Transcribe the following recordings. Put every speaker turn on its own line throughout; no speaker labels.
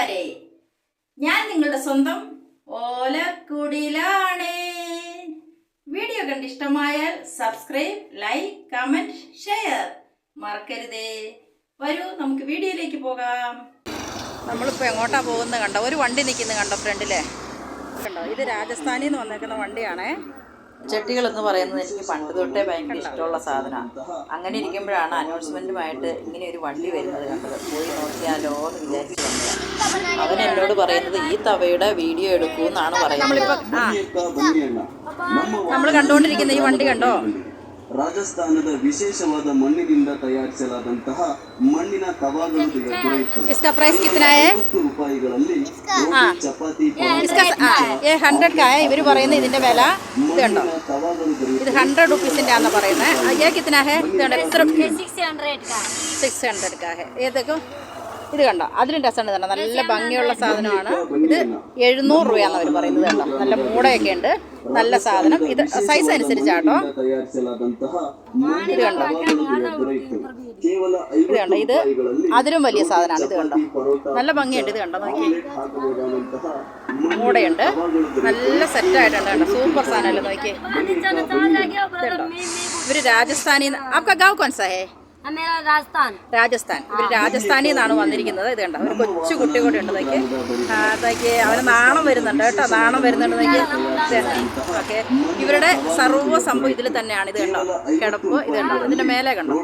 കൂട്ടുകാരെ ഞാൻ നിങ്ങളുടെ സ്വന്തം ഓലക്കുടിലാണ്. വീഡിയോ കണ്ട് ഇഷ്ടമായാൽ സബ്സ്ക്രൈബ് ലൈക്ക് കമന്റ് ഷെയർ മറക്കരുതേ. വരൂ നമുക്ക് വീഡിയോയിലേക്ക് പോകാം. നമ്മളിപ്പോൾ എങ്ങോട്ടാ പോകുന്നത് കണ്ടോ? ഒരു വണ്ടി നിൽക്കുന്നത് കണ്ടോ ഫ്രണ്ടിലെ? കണ്ടോ? ഇത് രാജസ്ഥാനിൽ നിന്ന് വന്നേക്കുന്ന വണ്ടിയാണേ.
ചട്ടികൾ എന്ന് പറയുന്നത് എനിക്ക് പണ്ട് തൊട്ടേ ഭയങ്കര ഇഷ്ടമുള്ള സാധനമാണ്. അങ്ങനെ ഇരിക്കുമ്പോഴാണ് അനൗൺസ്മെന്റുമായിട്ട് ഇങ്ങനെ ഒരു വണ്ടി വരുന്നത് കണ്ടത്. പോയി നോക്കിയാലോ എന്ന് വിചാരിച്ചു വന്നത്. അവൻ എന്നോട് പറയുന്നത് ഈ തവയുടെ വീഡിയോ എടുക്കൂ എന്നാണ് പറയുന്നത്.
നമ്മൾ കണ്ടുകൊണ്ടിരിക്കുന്ന ഈ വണ്ടി കണ്ടോ?
ರಾಜಸ್ಥಾನದ ವಿಶೇಷವಾದ ಮಣ್ಣಿನಿಂದ ತಯಾರಿಸಲಾದಂತಹ ಮಣ್ಣಿನ ತವಾಗಳು ದೊರೆಯುತ್ತವೆ
इसका प्राइस कितना है
ಹತ್ತು ರೂಪಾಯಿಗಳಲ್ಲಿ ರೋಟಿ, ಚಪಾತಿ
इसका ആ ഏ ഹൺഡ്രഡ് കായ ഇവർ പറയുന്നത് ഇതിന്റെ വില ഇത് കണ്ടോ
ಮಣ್ಣಿನ ತವಾಗಳು ದೊರೆಯುತ್ತವೆ
ഇത് ഹൺഡ്രഡ് റുപ്പീസിന്റെ ആണെന്ന് പറയുന്നത് ഏ കിത്തന ഹേ ഇത് കണ്ടോ എത്ര
सिक्स हंड्रेड का
സിക്സ് ഹൺഡ്രഡ് കാ ഹേ ഏതൊക്കെ ഇത് കണ്ടോ? അതിലും രസമുണ്ട് കണ്ടോ നല്ല ഭംഗിയുള്ള സാധനമാണ്. ഇത് എഴുന്നൂറ് രൂപയാന്ന് അവർ പറയുന്നത് കണ്ടോ നല്ല മൂടയൊക്കെ ഉണ്ട്. നല്ല സാധനം. ഇത് സൈസ് അനുസരിച്ചാട്ടോ ഇത് കണ്ടോ? ഇത് കണ്ടോ? ഇത് അതിലും വലിയ സാധനമാണ്. ഇത് കണ്ടോ? നല്ല ഭംഗിയുണ്ട് ഇത് കണ്ടോ? നോക്കി മൂടയുണ്ട്. നല്ല സെറ്റായിട്ടുണ്ട് കണ്ടോ സൂപ്പർ സാധനമല്ലേ? നോക്കി ഇവർ രാജസ്ഥാനി ആപ്കാ ഗാവ് കോൺസാ രാജസ്ഥാൻ. ഇവർ രാജസ്ഥാനിൽ നിന്നാണ് വന്നിരിക്കുന്നത്. ഇത് കണ്ടോ? ഒരു കൊച്ചു കുട്ടി കൂടെ ഉണ്ട് തയ്ക്ക് തയ്ക്ക് അവന് നാണം വരുന്നുണ്ട് കേട്ടോ. നാണം വരുന്നുണ്ട് തയ്ക്ക് ഓക്കെ. ഇവരുടെ സർവ സംഭവം ഇതിൽ തന്നെയാണ്. ഇത് കണ്ടോ? കിടപ്പ് ഇത് കണ്ടോ? ഇതിന്റെ മേലെ കണ്ടോ?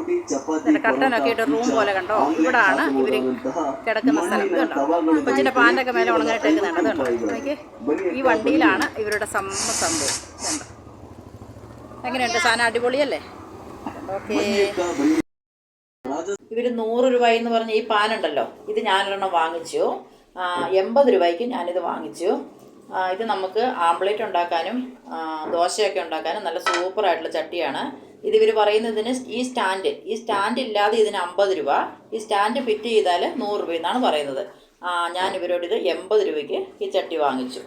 ഇതിന്റെ കർട്ടനൊക്കെ ഇട്ട് റൂം പോലെ കണ്ടോ? ഇവിടാണ് ഇവർ കിടക്കുന്ന സ്ഥലം. ഇത് കണ്ടോ? കൊച്ചിന്റെ പാന്റൊക്കെ മേലെ ഉണങ്ങാനിട്ടേക്കുന്നുണ്ട് ഇത് കണ്ടോ? തയ്ക്ക് ഈ വണ്ടിയിലാണ് ഇവരുടെ സമ്മ സംഭവം എങ്ങനെയുണ്ട്? സാധനം അടിപൊളിയല്ലേ? ഓക്കേ.
ഇവർ നൂറ് രൂപ എന്ന് പറഞ്ഞ ഈ പാനുണ്ടല്ലോ ഇത് ഞാനൊരെണ്ണം വാങ്ങിച്ചു. എൺപത് രൂപയ്ക്ക് ഞാനിത് വാങ്ങിച്ചു. ഇത് നമുക്ക് ആംപ്ലേറ്റ് ഉണ്ടാക്കാനും ദോശയൊക്കെ ഉണ്ടാക്കാനും നല്ല സൂപ്പറായിട്ടുള്ള ചട്ടിയാണ്. ഇത് ഇവർ പറയുന്നതിന് ഈ സ്റ്റാൻഡ് ഈ സ്റ്റാൻഡ് ഇല്ലാതെ ഇതിന് അമ്പത് രൂപ ഈ സ്റ്റാൻഡ് ഫിറ്റ് ചെയ്താൽ നൂറ് രൂപ എന്നാണ് പറയുന്നത്. ഞാൻ ഇവരോട് ഇത് എൺപത് രൂപയ്ക്ക് ഈ ചട്ടി വാങ്ങിച്ചു.